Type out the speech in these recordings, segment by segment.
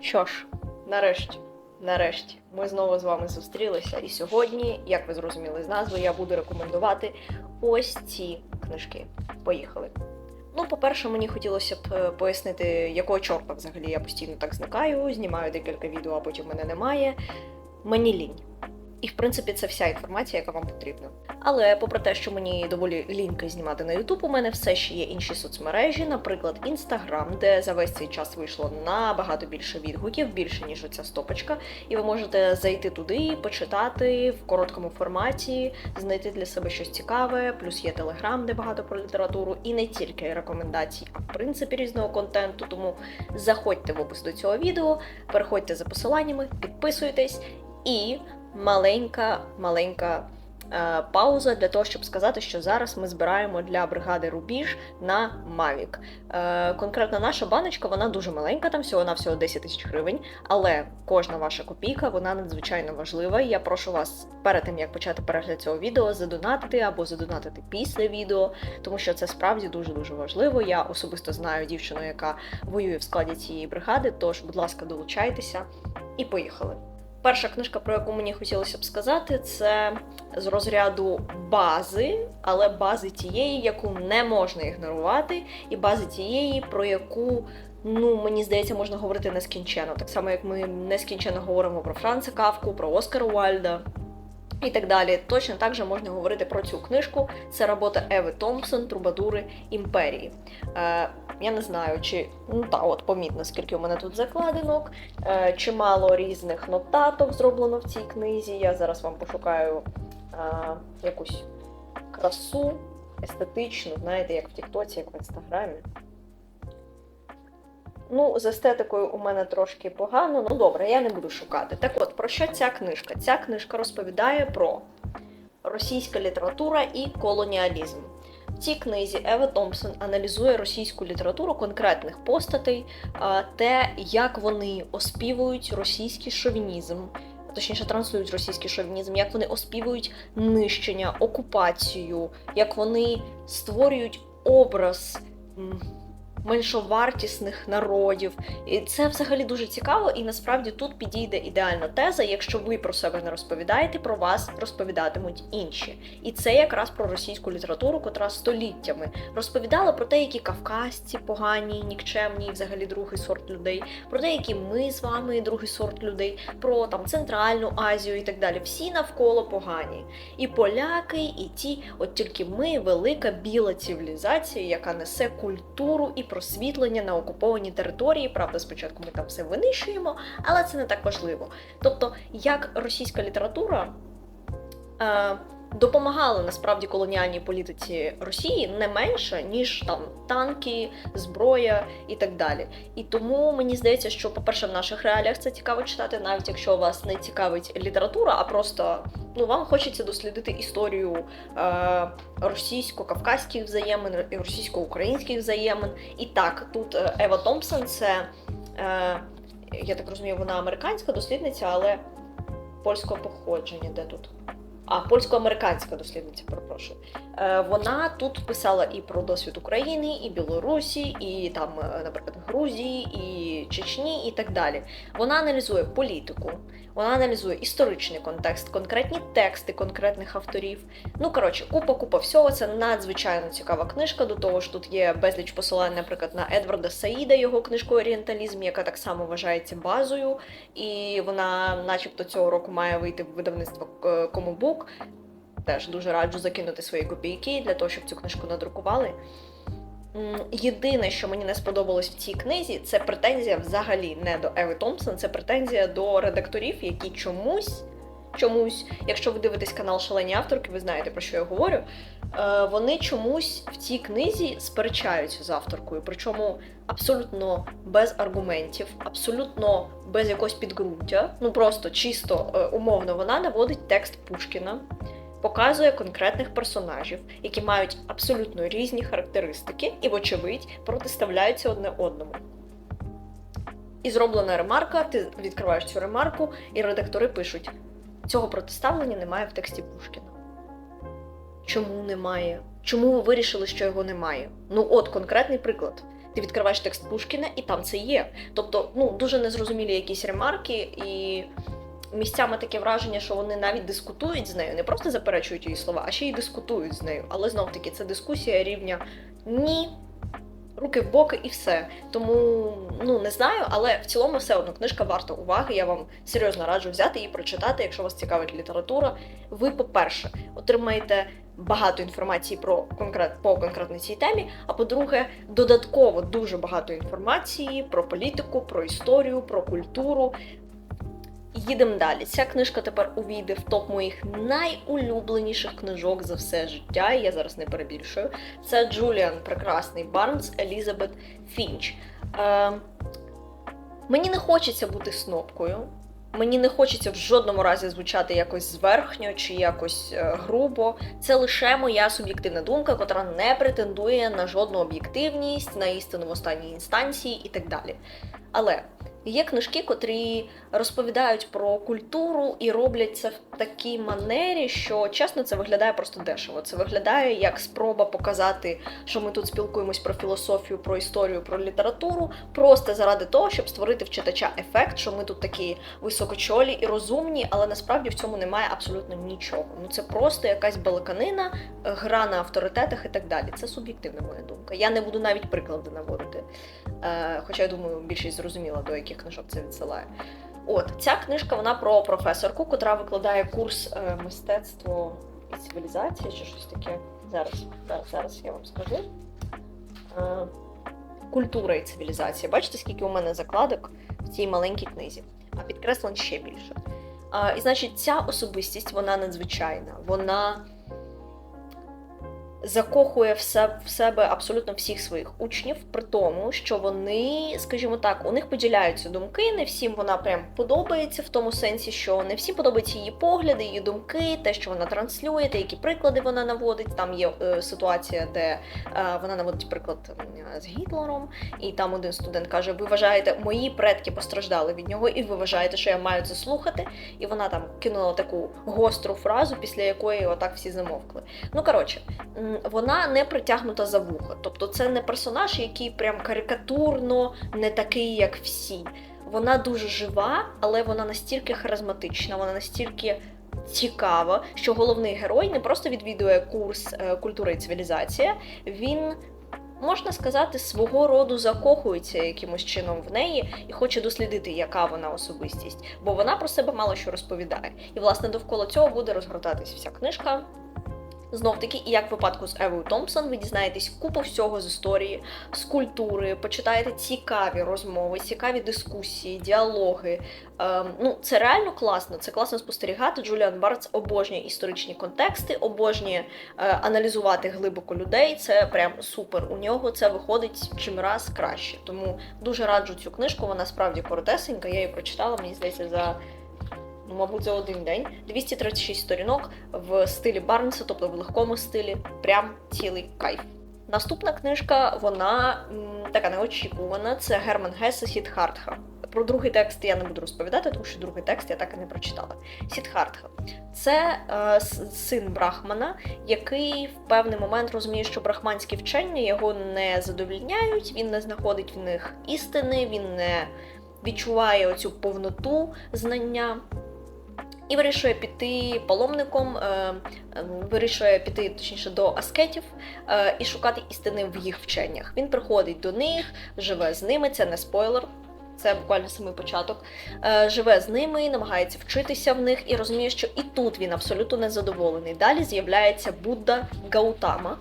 Що ж, нарешті, нарешті, ми знову з вами зустрілися. І сьогодні, як ви зрозуміли з назви, я буду рекомендувати ось ці книжки. Поїхали. Ну, по-перше, мені хотілося б е, пояснити, якого чорта взагалі я постійно так зникаю, знімаю декілька відео, а потім мене немає. Мені лінь. І, в принципі, це вся інформація, яка вам потрібна. Але попри те, що мені доволі ліньки знімати на YouTube, у мене все ще є інші соцмережі, наприклад, Instagram, де за весь цей час вийшло набагато більше відгуків, більше ніж оця стопочка. І ви можете зайти туди, почитати в короткому форматі, знайти для себе щось цікаве. Плюс є Telegram, де багато про літературу, і не тільки рекомендацій, а в принципі різного контенту. Тому заходьте в опис до цього відео, переходьте за посиланнями, підписуйтесь і маленька, маленька е, пауза для того, щоб сказати, що зараз ми збираємо для бригади Рубіж на Мавік. Е, конкретно наша баночка, вона дуже маленька, там всього на всього 10 тисяч гривень, але кожна ваша копійка вона надзвичайно важлива. Я прошу вас перед тим як почати перегляд цього відео задонатити або задонатити після відео, тому що це справді дуже дуже важливо. Я особисто знаю дівчину, яка воює в складі цієї бригади. Тож, будь ласка, долучайтеся і поїхали. Перша книжка, про яку мені хотілося б сказати, це з розряду бази, але бази тієї, яку не можна ігнорувати, і бази тієї, про яку, ну мені здається, можна говорити нескінченно. Так само, як ми нескінченно говоримо про Франца Кавку, про Оскара Уальда. І так далі. Точно так же можна говорити про цю книжку. Це робота Еви Томпсон Трубадури імперії. Я не знаю, чи ну та от помітно, скільки у мене тут закладинок, е, чимало різних нотаток зроблено в цій книзі. Я зараз вам пошукаю е, якусь красу естетичну, знаєте, як в Тіктоці, як в інстаграмі. Ну, з естетикою у мене трошки погано, ну добре, я не буду шукати. Так от, про що ця книжка? Ця книжка розповідає про російська література і колоніалізм. Цій книзі Ева Томпсон аналізує російську літературу конкретних постатей, те, як вони оспівують російський шовінізм, точніше транслюють російський шовінізм, як вони оспівують нищення, окупацію, як вони створюють образ. Меншовартісних народів, і це взагалі дуже цікаво, і насправді тут підійде ідеальна теза. Якщо ви про себе не розповідаєте, про вас розповідатимуть інші. І це якраз про російську літературу, котра століттями розповідала про те, які кавказці погані, нікчемні, і взагалі другий сорт людей, про те, які ми з вами другий сорт людей, про там Центральну Азію і так далі. Всі навколо погані. І поляки, і ті, от тільки ми велика біла цивілізація, яка несе культуру і просвітлення на окупованій території. Правда, спочатку ми там все винищуємо, але це не так важливо. Тобто, як російська література. Е, Допомагали насправді колоніальній політиці Росії не менше, ніж там танки, зброя і так далі. І тому мені здається, що, по-перше, в наших реаліях це цікаво читати, навіть якщо вас не цікавить література, а просто ну вам хочеться дослідити історію е, російсько-кавказьких взаємин, російсько-українських взаємин. І так, тут е, Ева Томпсон, це е, я так розумію, вона американська дослідниця, але польського походження, де тут? А, польсько-американська дослідниця, перепрошую. Е, вона тут писала і про досвід України, і Білорусі, і там, е, наприклад, Грузії, і Чечні, і так далі. Вона аналізує політику, вона аналізує історичний контекст, конкретні тексти конкретних авторів. Ну коротше, купа купа всього. Це надзвичайно цікава книжка. До того ж, тут є безліч посилань, наприклад, на Едварда Саїда, його книжку Орієнталізм, яка так само вважається базою, і вона, начебто, цього року має вийти в видавництво е, Комобук. Теж дуже раджу закинути свої копійки для того, щоб цю книжку надрукували. Єдине, що мені не сподобалось в цій книзі, це претензія взагалі не до Еви Томпсон, це претензія до редакторів, які чомусь, чомусь, якщо ви дивитесь канал Шалені авторки, ви знаєте про що я говорю. е, Вони чомусь в цій книзі сперечаються з авторкою, причому абсолютно без аргументів, абсолютно без якогось підґрунтя. Ну просто чисто е, умовно вона наводить текст Пушкіна показує конкретних персонажів, які мають абсолютно різні характеристики і, вочевидь, протиставляються одне одному. І зроблена ремарка, ти відкриваєш цю ремарку, і редактори пишуть: цього протиставлення немає в тексті Пушкіна. Чому немає? Чому ви вирішили, що його немає? Ну, от конкретний приклад. Ти відкриваєш текст Пушкіна, і там це є. Тобто, ну дуже незрозумілі якісь ремарки, і місцями таке враження, що вони навіть дискутують з нею, не просто заперечують її слова, а ще й дискутують з нею. Але знов таки це дискусія рівня ні. Руки в боки і все. Тому ну не знаю, але в цілому все одно книжка варта уваги. Я вам серйозно раджу взяти її, прочитати, якщо вас цікавить література. Ви, по-перше, отримаєте багато інформації про конкрет по конкретній цій темі. А по-друге, додатково дуже багато інформації про політику, про історію, про культуру. Їдемо далі. Ця книжка тепер увійде в топ моїх найулюбленіших книжок за все життя. і Я зараз не перебільшую. Це Джуліан Прекрасний Барнс Елізабет Фінч. Е, мені не хочеться бути снопкою. Мені не хочеться в жодному разі звучати якось зверхньо чи якось е, грубо. Це лише моя суб'єктивна думка, котра не претендує на жодну об'єктивність, на істину в останній інстанції і так далі. Але Є книжки, котрі розповідають про культуру і роблять це в такій манері, що чесно, це виглядає просто дешево. Це виглядає як спроба показати, що ми тут спілкуємось про філософію, про історію, про літературу, просто заради того, щоб створити в читача ефект, що ми тут такі високочолі і розумні, але насправді в цьому немає абсолютно нічого. Ну це просто якась балаканина, гра на авторитетах і так далі. Це суб'єктивна моя думка. Я не буду навіть приклади наводити. Е, Хоча я думаю, більшість зрозуміла до яких книжок це відсилає. От ця книжка вона про професорку, котра викладає курс е, мистецтво і цивілізація, чи щось таке. Зараз, зараз, зараз я вам скажу. Е, Культура і цивілізація. Бачите, скільки у мене закладок в цій маленькій книзі, а підкреслень ще більше. Е, і значить, ця особистість вона надзвичайна. Вона закохує в себе абсолютно всіх своїх учнів, при тому, що вони, скажімо так, у них поділяються думки. Не всім вона прям подобається в тому сенсі, що не всім подобаються її погляди, її думки, те, що вона транслює, те, які приклади вона наводить. Там є е, ситуація, де е, вона наводить приклад з Гітлером, і там один студент каже: Ви вважаєте, мої предки постраждали від нього, і ви вважаєте, що я маю це слухати. І вона там кинула таку гостру фразу, після якої отак всі замовкли. Ну коротше вона не притягнута за вухо. Тобто це не персонаж, який прям карикатурно не такий, як всі. Вона дуже жива, але вона настільки харизматична, вона настільки цікава, що головний герой не просто відвідує курс е, культури і цивілізація, він. Можна сказати, свого роду закохується якимось чином в неї і хоче дослідити, яка вона особистість, бо вона про себе мало що розповідає. І, власне, довкола цього буде розгортатись вся книжка. Знов таки, і як в випадку з Евою Томпсон, ви дізнаєтесь купу всього з історії, з культури, почитаєте цікаві розмови, цікаві дискусії, діалоги. Ем, ну, це реально класно. Це класно спостерігати. Джуліан Барц обожнює історичні контексти, обожнює е, аналізувати глибоко людей. Це прям супер. У нього це виходить чим раз краще. Тому дуже раджу цю книжку. Вона справді коротесенька. Я її прочитала, мені здається, за мабуть, за один день. 236 сторінок в стилі Барнса, тобто в легкому стилі, прям цілий кайф. Наступна книжка, вона м, така неочікувана. Це Герман Гесе Сідхартха. Про другий текст я не буду розповідати, тому що другий текст я так і не прочитала. Сідхартха це е, син Брахмана, який в певний момент розуміє, що брахманські вчення його не задовільняють, він не знаходить в них істини, він не відчуває оцю повноту знання і вирішує піти паломником, е, ем, вирішує піти точніше до аскетів е, і шукати істини в їх вченнях. Він приходить до них, живе з ними. Це не спойлер. Це буквально самий початок. Е, живе з ними, намагається вчитися в них і розуміє, що і тут він абсолютно незадоволений. Далі з'являється Будда Гаутама,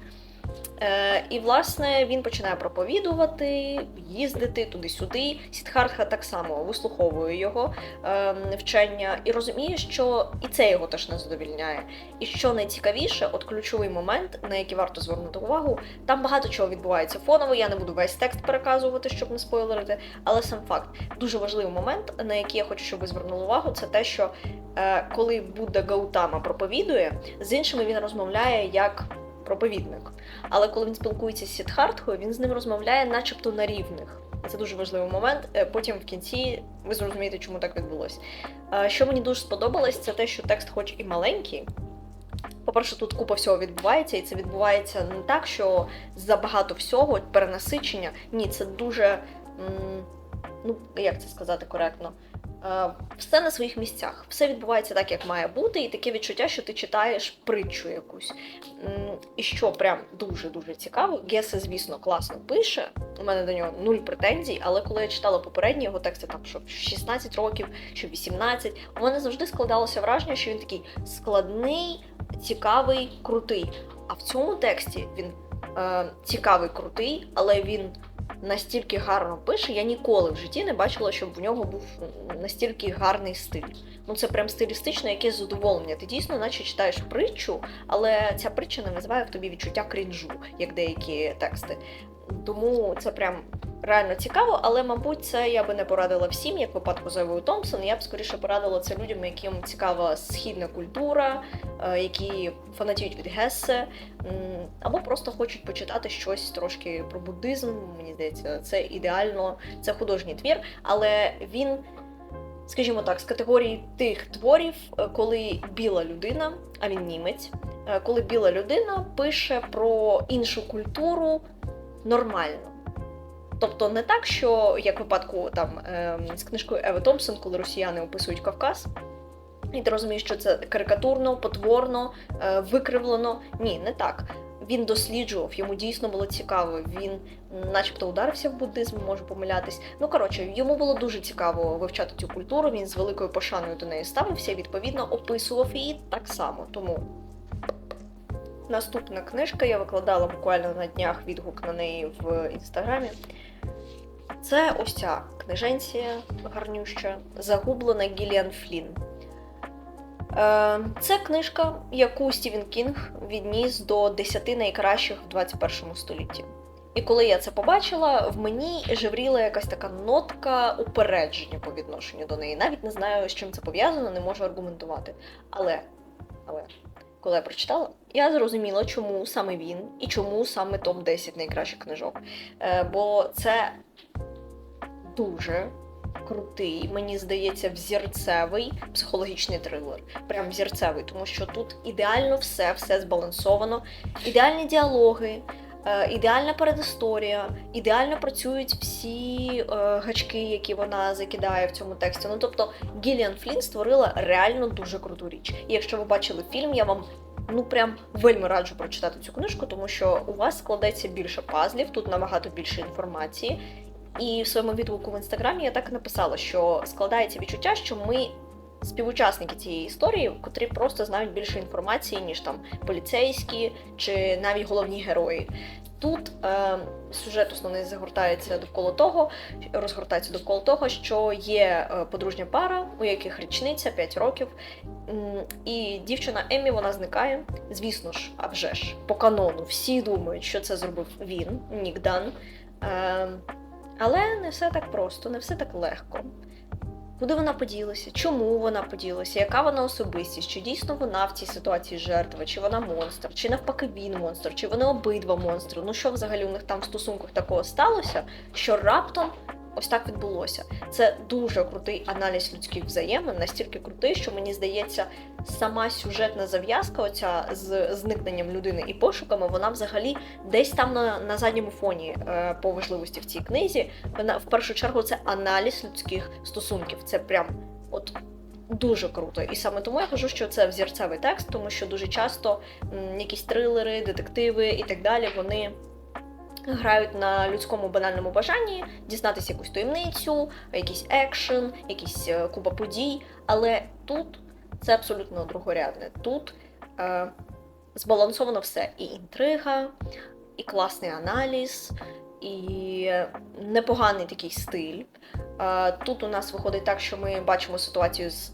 Е, І, власне, він починає проповідувати, їздити туди-сюди. Сідхартха так само вислуховує його е, вчення і розуміє, що і це його теж не задовільняє. І що найцікавіше, от ключовий момент, на який варто звернути увагу, там багато чого відбувається фоново. Я не буду весь текст переказувати, щоб не спойлерити. Але сам факт дуже важливий момент, на який я хочу, щоб ви звернули увагу, це те, що е, коли Будда Гаутама проповідує, з іншими він розмовляє як проповідник. Але коли він спілкується з Сідхартхою, він з ним розмовляє, начебто на рівних. Це дуже важливий момент. Е, потім в кінці ви зрозумієте, чому так відбулося. Що мені дуже сподобалось, це те, що текст, хоч і маленький, По-перше, тут купа всього відбувається, і це відбувається не так, що забагато всього, перенасичення. Ні, це дуже. Ну, як це сказати коректно? Е, Все на своїх місцях, все відбувається так, як має бути, і таке відчуття, що ти читаєш притчу якусь. І що прям дуже-дуже цікаво, Гесе, звісно, класно пише. У мене до нього нуль претензій, але коли я читала попередні його тексти, там що в 16 років, що 18, у мене завжди складалося враження, що він такий складний, цікавий, крутий. А в цьому тексті він е, цікавий, крутий, але він настільки гарно пише. Я ніколи в житті не бачила, щоб в нього був настільки гарний стиль. Ну це прям стилістично, яке задоволення. Ти дійсно, наче читаєш притчу, але ця притча не визиває в тобі відчуття крінжу, як деякі тексти. Тому це прям реально цікаво, але, мабуть, це я би не порадила всім, як випадку з Евою Томпсон. Я б скоріше порадила це людям, яким цікава східна культура, е, які фанатіють від Гессе, м, або просто хочуть почитати щось трошки про буддизм. Мені здається, це ідеально, це художній твір, але він. Скажімо так, з категорії тих творів, е, коли біла людина, а він німець, е, коли біла людина пише про іншу культуру нормально. Тобто не так, що як випадку там ем, з книжкою Еви Томпсон, коли росіяни описують Кавказ, і ти розумієш, що це карикатурно, потворно, е, викривлено. Ні, не так. Він досліджував, йому дійсно було цікаво. Він начебто ударився в буддизм, можу помилятись. Ну коротше, йому було дуже цікаво вивчати цю культуру. Він з великою пошаною до неї ставився, і, відповідно описував її так само. Тому наступна книжка я викладала буквально на днях відгук на неї в інстаграмі. Це ось ця книженція гарнюща, загублена Гіліан Флін. Е, Це книжка, яку Стівен Кінг відніс до 10 найкращих в 21 столітті. І коли я це побачила, в мені жевріла якась така нотка упередження по відношенню до неї. Навіть не знаю, з чим це пов'язано, не можу аргументувати. Але, але коли я прочитала, я зрозуміла, чому саме він і чому саме топ-10 найкращих книжок. Е, бо це дуже крутий, мені здається, взірцевий психологічний трилер. Прям взірцевий, тому що тут ідеально все, все збалансовано, ідеальні діалоги. е, Ідеальна передісторія, ідеально працюють всі е, гачки, які вона закидає в цьому тексті. Ну тобто Гіліан Флін створила реально дуже круту річ. І якщо ви бачили фільм, я вам ну прям вельми раджу прочитати цю книжку, тому що у вас складеться більше пазлів, тут набагато більше інформації. І в своєму відгуку в інстаграмі я так написала, що складається відчуття, що ми співучасники цієї історії, котрі просто знають більше інформації, ніж там поліцейські чи навіть головні герої. Тут е, сюжет основний загортається довкола того, розгортається довкола того, що є е, подружня пара, у яких річниця 5 років, і дівчина Еммі вона зникає. Звісно ж, а вже ж по канону всі думають, що це зробив він, Нік Дан. Е, але не все так просто, не все так легко. Куди вона поділася? Чому вона поділася? Яка вона особистість? Чи дійсно вона в цій ситуації жертва? Чи вона монстр? Чи навпаки він монстр? Чи вони обидва монстри? Ну що взагалі у них там в стосунках такого сталося, що раптом ось так відбулося? Це дуже крутий аналіз людських взаємин, настільки крутий, що мені здається, сама сюжетна зав'язка, оця з зникненням людини і пошуками, вона взагалі десь там на, на задньому фоні е, по важливості в цій книзі. Вона в першу чергу це аналіз людських стосунків. Це прям от. Дуже круто, і саме тому я кажу, що це взірцевий текст, тому що дуже часто м, якісь трилери, детективи і так далі вони грають на людському банальному бажанні дізнатися якусь таємницю, якийсь екшен, якісь е, купа подій. Але тут це абсолютно другорядне. Тут е, збалансовано все: і інтрига, і класний аналіз, і непоганий такий стиль. Е, тут у нас виходить так, що ми бачимо ситуацію з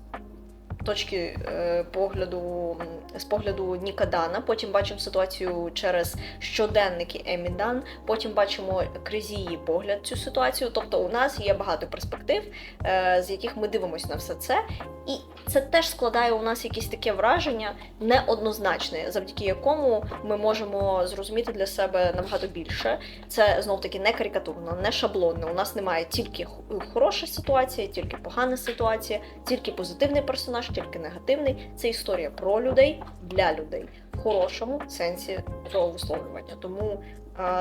точки е, погляду з погляду Ніка Дана, потім бачимо ситуацію через щоденники Емі Дан, потім бачимо крізь її погляд цю ситуацію. Тобто у нас є багато перспектив, е, з яких ми дивимося на все це. І це теж складає у нас якесь таке враження неоднозначне, завдяки якому ми можемо зрозуміти для себе набагато більше. Це знов таки не карикатурно, не шаблонно. У нас немає тільки хороша ситуація, тільки погана ситуація, тільки позитивний персонаж, тільки негативний. Це історія про людей для людей. в хорошому сенсі цього висловлювання. Тому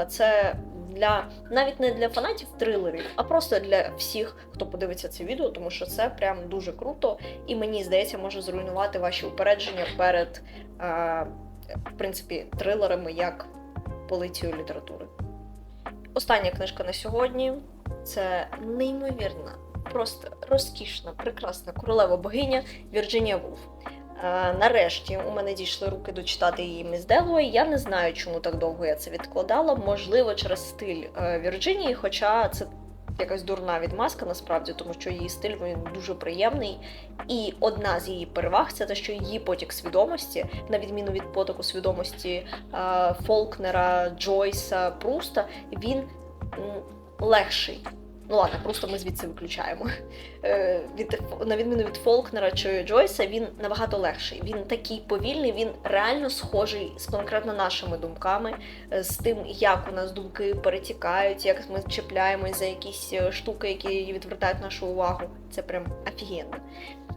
це для навіть не для фанатів трилерів, а просто для всіх, хто подивиться це відео, тому що це прям дуже круто, і мені здається, може зруйнувати ваші упередження перед в принципі трилерами як полицією літератури. Остання книжка на сьогодні це неймовірна, просто розкішна, прекрасна королева богиня Вірджинія Вулф. Е, Нарешті у мене дійшли руки дочитати її Міс. Я не знаю, чому так довго я це відкладала. Можливо, через стиль е, Вірджинії, хоча це якась дурна відмазка насправді, тому що її стиль він дуже приємний. І одна з її переваг це те, що її потік свідомості, на відміну від потоку свідомості е, Фолкнера, Джойса, Пруста, він легший. Ну ладно, просто ми звідси виключаємо. Е, від, на відміну від Фолкнера чи Джойса, він набагато легший. Він такий повільний, він реально схожий з конкретно нашими думками, е, з тим, як у нас думки перетікають, як ми чіпляємось за якісь е, штуки, які відвертають нашу увагу. Це прям офігенно.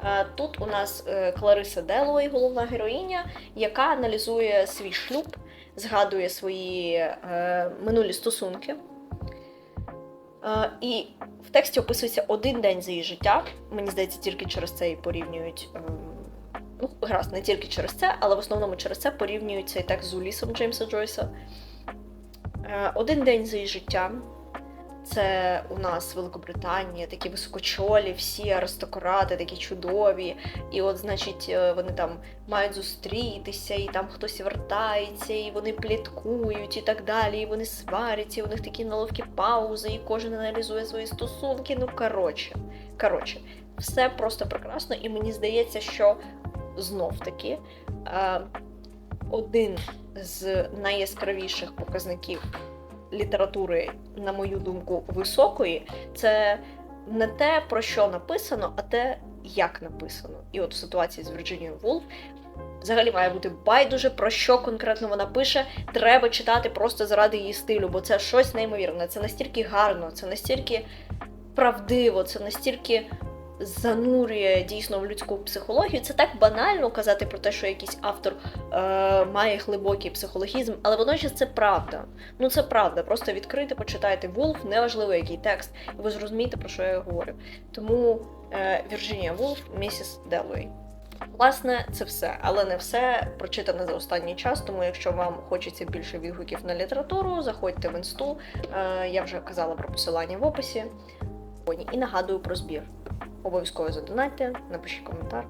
Е, Тут у нас Клариса Делой, головна героїня, яка аналізує свій шлюб, згадує свої минулі стосунки. Е, І в тексті описується один день з її життя. Мені здається, тільки через це і порівнюють. ем, Ну, гаразд, не тільки через це, але в основному через це порівнюють цей текст з Улісом Джеймса Джойса. Е, Один день з її життя. Це у нас Великобританія, такі високочолі, всі аристократи, такі чудові. І от, значить, е, вони там мають зустрітися, і там хтось вертається, і вони пліткують, і так далі. І вони сваряться, і у них такі неловкі паузи, і кожен аналізує свої стосунки. Ну, коротше, коротше, все просто прекрасно, і мені здається, що знов таки е, один з найяскравіших показників літератури, на мою думку, високої, це не те, про що написано, а те, як написано. І от в ситуації з Вірджинією Вулф взагалі має бути байдуже, про що конкретно вона пише. Треба читати просто заради її стилю, бо це щось неймовірне. Це настільки гарно, це настільки правдиво, це настільки. Занурює дійсно в людську психологію. Це так банально казати про те, що якийсь автор е, має глибокий психологізм, але водночас це правда. Ну це правда. Просто відкрити, почитайте Вулф, неважливо який текст, і ви зрозумієте, про що я говорю. Тому е, Вірджинія Вулф, місіс Делвей. Власне, це все, але не все прочитане за останній час. Тому, якщо вам хочеться більше відгуків на літературу, заходьте в інсту. Е, я вже казала про посилання в описі. І нагадую про збір. Обов'язково задонайте, напишіть коментар.